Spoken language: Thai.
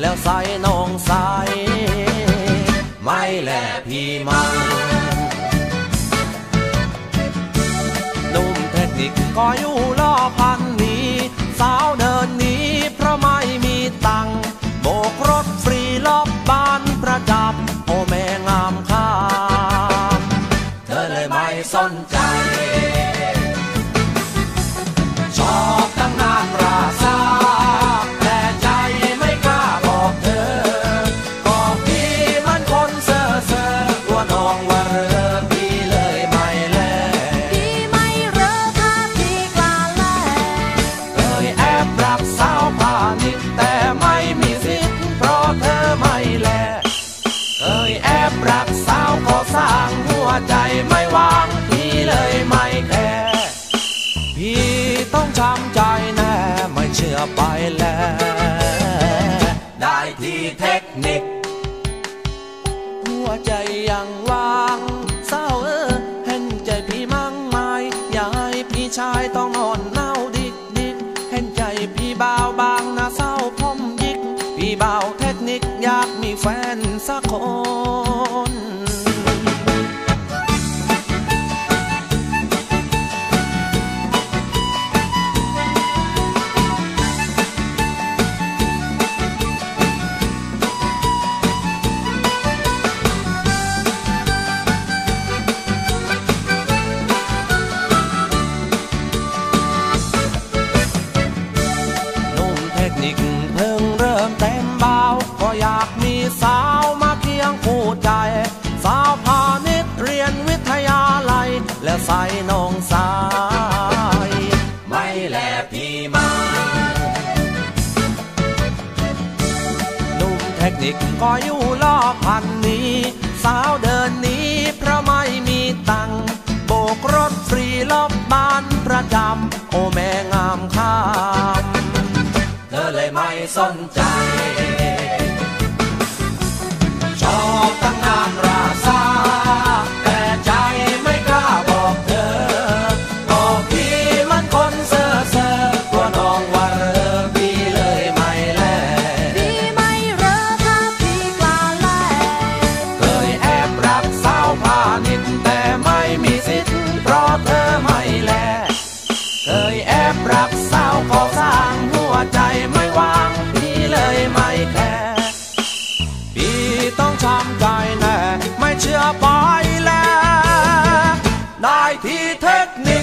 แล้วใส่น้องใส่ไม่แหลพี่มังหนุ่มเทคนิคก็อยู่ล่อพันนี ช้ำใจแน่ ไม่เชื่อไปแล้ว ได้ที่เทคนิค หัวใจยังว่างเศร้าเออเห็นใจพี่มั่งไหมอยาให้พี่ชายต้องนอนเน่าดิกดิกเห็นใจพี่บ่าวบางนะเศร้าพมยิก พี่บ่าวเทคนิคอยากมีแฟนสักคน ยและใส่นองสายไม่แลพี่มาหนุ่มเทคนิคก็อยู่ล้อพันนี้ สาวเดินหนี้เพราะไม่มีตังค์โบกรถฟรีรอบบ้านประจำโอแม่งามคำเธอเลยไม่สนใจ bài thi thết